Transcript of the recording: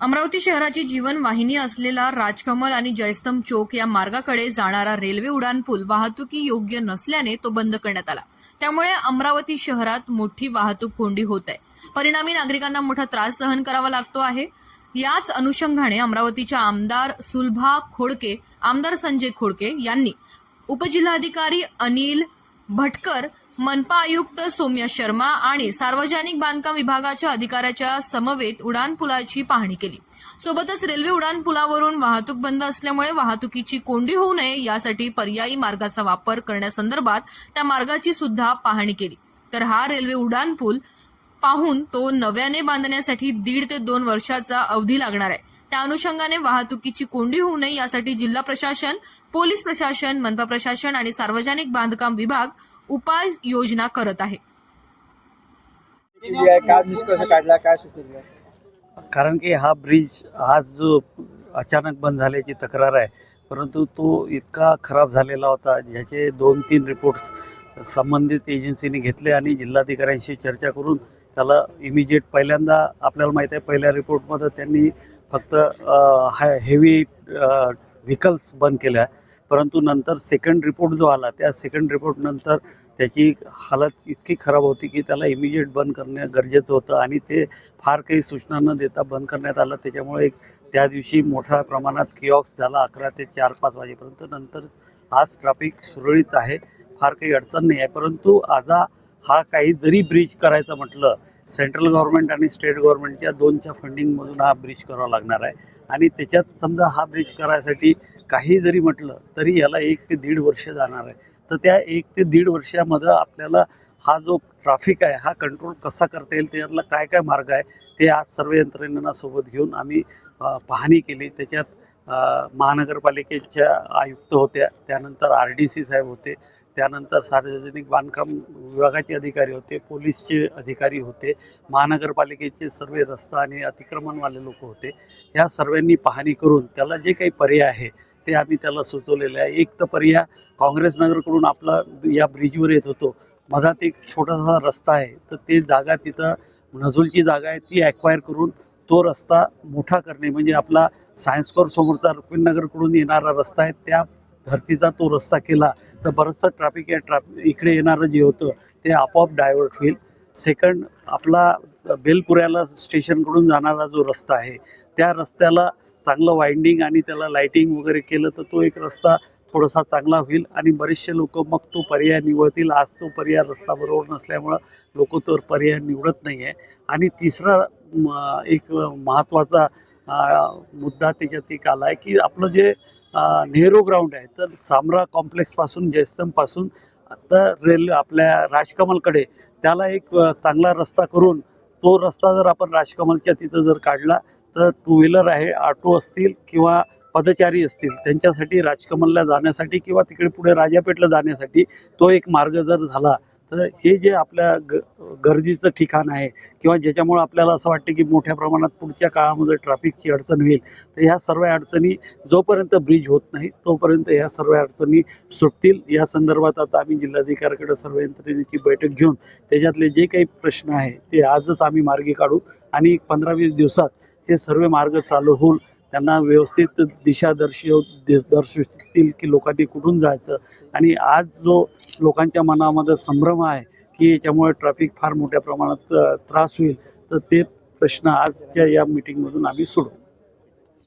अमरावती शहराची जीवनवाहिनी असलेला राजकमल आणि जयस्तंभ चौक या मार्गाकडे जाणारा रेल्वे उड्डाणपूल वाहतुकी योग्य नसल्याने तो बंद करण्यात आला. त्यामुळे अमरावती शहरात मोठी वाहतूक कोंडी होत आहे. परिणामी नागरिकांना मोठा त्रास सहन करावा लागतो आहे. याच अनुषंगाने अमरावतीच्या आमदार सुलभा खोडके आमदार संजय खोडके यांनी उपजिल्हाधिकारी अनिल भटकर मनपा आयुक्त सौम्य शर्मा आणि सार्वजनिक बांधकाम विभागाच्या अधिकाऱ्याच्या समवेत उड्डाणपुलाची पाहणी केली. सोबतच रेल्वे उड्डाणपुलावरून वाहतूक बंद असल्यामुळे वाहतुकीची कोंडी होऊ नये यासाठी पर्यायी मार्गाचा वापर करण्यासंदर्भात त्या मार्गाची सुद्धा पाहणी केली. तर हा रेल्वे उड्डाणपूल पाहून तो नव्याने बांधण्यासाठी दीड ते दोन वर्षाचा अवधी लागणार आहे. त्या अनुषंगाने वाहतुकीची कोंडी होऊ नये यासाठी जिल्हा प्रशासन पोलीस प्रशासन मनपा प्रशासन आणि सार्वजनिक बांधकाम विभाग उपाय योजना करत आहे. केली आहे काय निष्कर्ष काढला काय सुचवलं कारण की हा ब्रिज आज जो अचानक बंद झाल्याची तक्रार आहे परंतु तो इतका खराब झालेला होता ज्याचे दोन तीन रिपोर्ट्स संबंधित एजन्सीने घेतले आणि जिल्हाधिकाऱ्यांशी चर्चा करून त्याला इमिजिएट पहिल्यांदा आपल्याला माहीत आहे पहिल्या रिपोर्टमध्ये त्यांनी फक्त हेवी व्हेकल्स बंद केल्या. परंतु नंतर सेकंड रिपोर्ट जो आला त्या सेकंड रिपोर्ट नंतर त्याची हालत इतकी खराब होती की त्याला इमिजिएट बंद करणे गरजेचं होतं आणि ते फार काही सूचना न देता बंद करण्यात आलं. त्याच्यामुळे एक त्या दिवशी मोठ्या प्रमाणात किऑक्स झाला अकरा ते चार पाच वाजेपर्यंत. नंतर आज ट्रॅफिक सुरळीत आहे फार काही अडचण नाही आहे. परंतु आता हा काही जरी ब्रिज करायचं म्हटलं सेंट्रल गव्हर्नमेंट आणि स्टेट गव्हर्नमेंटच्या दोनच्या फंडिंगमधून हा ब्रिज करावा लागणार आहे. आणि त्याच्यात समजा हा ब्रिज करायसाठी काही जरी म्हटलं तरी याला एक ते दीड वर्ष जाणार आहे. तर त्या एक ते दीड वर्षामध्ये आपल्याला हा जो ट्रॅफिक आहे हा कंट्रोल कसा करता येईल त्याच्यातला काय काय मार्ग आहे ते आज सर्व यंत्रणेंना सोबत घेऊन आम्ही पाहणी केली. त्याच्यात महानगरपालिकेच्या आयुक्त होत्या त्यानंतर आर डी सी साहेब होते त्यानंतर सार्वजनिक बांधकाम विभागाचे अधिकारी होते पोलीसचे अधिकारी होते महानगरपालिकेचे सर्व रस्ता आणि अतिक्रमणवाले लोक होते. या सर्वांनी पाहणी करून त्याला जे काही पर्याय आहे ते आम्ही त्याला सुचवलेले आहे. एक तर पर्याय काँग्रेस नगरकडून आपला या ब्रिजवर येत होतो. मधात एक छोटासा रस्ता आहे तर ते जागा तिथं नजुलची जागा आहे ती ॲक्वायर करून तो रस्ता मोठा करणे म्हणजे आपला सायन्स कोर समोरचा रुक्मिणनगरकडून येणारा रस्ता आहे त्या धर्तीचा तो रस्ता केला तर बरंचसं ट्रॅफिक या ट्रॅफिक इकडे येणारं जे होतं ते आपोआप डायव्हर्ट होईल. सेकंड आपला बेलपुऱ्याला स्टेशनकडून जाणारा जो रस्ता आहे त्या रस्त्याला चांगलं वाइंडिंग आणि त्याला लाइटिंग वगैरे केलं तर तो एक रस्ता थोडासा चांगला होईल. आणि बरेचसे लोक मग तो पर्याय निवडतील. आज तो पर्याय रस्ता बरोबर नसल्यामुळं लोक तो पर्याय निवडत नाही आहे आणि तिसरा म, एक महत्त्वाचा मुद्दा त्याच्यात एक आला आहे की आपलं जे नेहरू ग्राउंड आहे तर सामरा कॉम्प्लेक्सपासून जयस्तंभपासून आता रेल्वे आपल्या राजकमलकडे त्याला एक चांगला रस्ता करून तो रस्ता जर आपण राजकमलच्या तिथं जर काढला तर टू व्हीलर आहे ऑटो असतील किंवा पदचारी असतील त्यांच्यासाठी राजकमलला जाण्यासाठी किंवा तिकडे पुढे राजापेठला जाण्यासाठी तो एक मार्ग जर झाला तर हे जे आपल्या ग गर्दीचं ठिकाण आहे किंवा ज्याच्यामुळे आपल्याला असं वाटतं की मोठ्या प्रमाणात पुढच्या काळामध्ये ट्रॅफिकची अडचण होईल तर ह्या सर्व अडचणी जोपर्यंत ब्रिज होत नाही तोपर्यंत ह्या सर्व अडचणी सुटतील. या संदर्भात आता आम्ही जिल्हाधिकाऱ्याकडे सर्व यंत्रणेची बैठक घेऊन त्याच्यातले जे काही प्रश्न आहे ते आजच आम्ही मार्गी काढू आणि पंधरा वीस दिवसात हे सर्व मार्ग चालू होऊन त्यांना व्यवस्थित दिशा दर्शव दर्शवतील की लोकांनी कुठून जायचं? आणि आज जो लोकांच्या मनामध्ये संभ्रम आहे की याच्यामुळे ट्रॅफिक फार मोठ्या प्रमाणात त्रास होईल तर ते प्रश्न आजच्या या मीटिंगमधून आम्ही सोडवू.